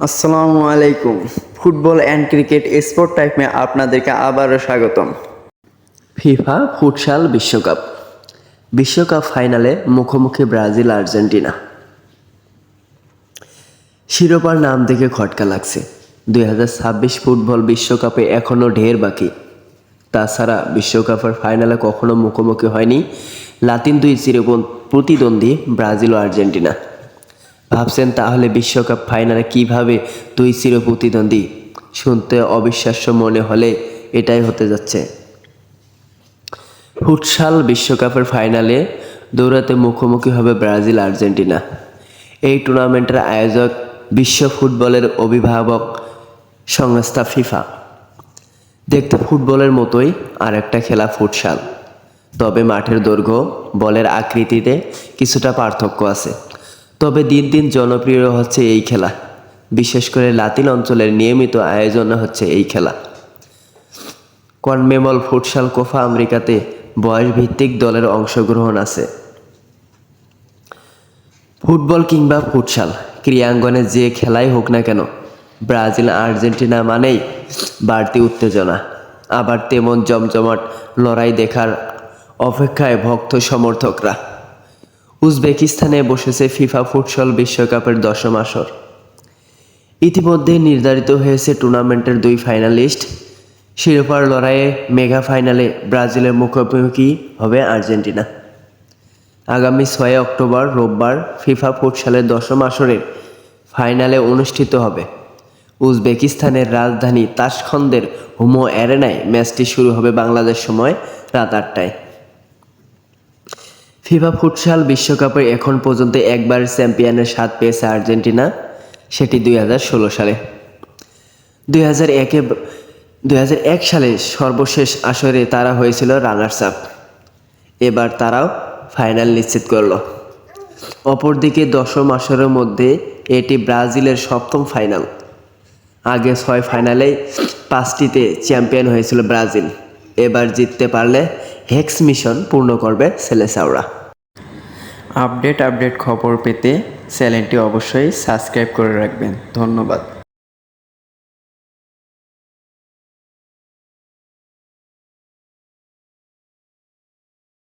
আসসালামু আলাইকুম। Football and cricket sport টাইমে আপনাদেরকে আবারও স্বাগতম। ফিফা ফুটসাল বিশ্বকাপ। বিশ্বকাপ ফাইনালে মুখোমুখি ব্রাজিল আর্জেন্টিনা। শিরোপার নাম দেখে খটকা লাগছে। দুই হাজার ছাব্বিশ ফুটবল বিশ্বকাপে এখনও ঢের বাকি। তাছাড়া বিশ্বকাপের ফাইনালে কখনো মুখোমুখি হয়নি লাতিন দুই চির প্রতিদ্বন্দ্বী ব্রাজিল ও আর্জেন্টিনা। ভাবছেন তাহলে বিশ্বকাপ ফাইনালে কীভাবে দুই চির প্রতিদ্বন্দ্বী? শুনতে অবিশ্বাস্য মনে হলে এটাই হতে যাচ্ছে। ফুটসাল বিশ্বকাপের ফাইনালে দৌড়াতে মুখোমুখি হবে ব্রাজিল, আর্জেন্টিনা। এই টুর্নামেন্টের আয়োজক বিশ্ব ফুটবলের অভিভাবক সংস্থা ফিফা। দেখতে ফুটবলের মতোই আর একটা খেলা ফুটসাল। তবে মাঠের দৈর্ঘ্য, বলের আকৃতিতে কিছুটা পার্থক্য আছে। তবে দিন দিন জনপ্রিয় হচ্ছে এই খেলা। বিশেষ করে লাতিন অঞ্চলের নিয়মিত আয়োজন হচ্ছে এই খেলা। কনমেমল ফুটসাল কোফা আমেরিকাতে বয়স ভিত্তিক দলের অংশগ্রহণ আছে। ফুটবল কিংবা ফুটসাল ক্রীড়াঙ্গনে যে খেলাই হোক না কেন, ব্রাজিল, আর্জেন্টিনা মানেই বাড়তি উত্তেজনা। আবার তেমন জমজমাট লড়াই দেখার অপেক্ষায় ভক্ত সমর্থকরা। উজবেকিস্তানে বসেছে ফিফা ফুটসল বিশ্বকাপের দশম আসর। ইতিমধ্যে নির্ধারিত হয়েছে টুর্নামেন্টের দুই ফাইনালিস্ট। শিরোপার লড়াইয়ে মেগা ফাইনালে ব্রাজিলের মুখোমুখি হবে আর্জেন্টিনা। আগামী ছয় অক্টোবর রোববার ফিফা ফুটসালের দশম আসরের ফাইনালে অনুষ্ঠিত হবে। উজবেকিস্তানের রাজধানী তাসখন্দের হুমো অ্যারেনায় ম্যাচটি শুরু হবে বাংলাদেশ সময় রাত আটটায়। ফিফা ফুটসাল বিশ্বকাপে এখন পর্যন্ত একবার চ্যাম্পিয়নের স্বাদ পেয়েছে আর্জেন্টিনা, সেটি দুই হাজার ষোলো সালে। দুই হাজার একে দুই হাজার এক সালে সর্বশেষ আসরে তারা হয়েছিল রানার্স আপ এবার তারাও ফাইনাল নিশ্চিত করল। অপরদিকে দশম আসরের মধ্যে এটি ব্রাজিলের সপ্তম ফাইনাল। আগে ছয় ফাইনালে পাঁচটিতে চ্যাম্পিয়ন হয়েছিল ব্রাজিল। এবার জিততে পারলে হেক্স মিশন পূর্ণ করবে সেলেসাওরা। আপডেট আপডেট খবর পেতে চ্যানেলটি অবশ্যই সাবস্ক্রাইব করে রাখবেন। ধন্যবাদ।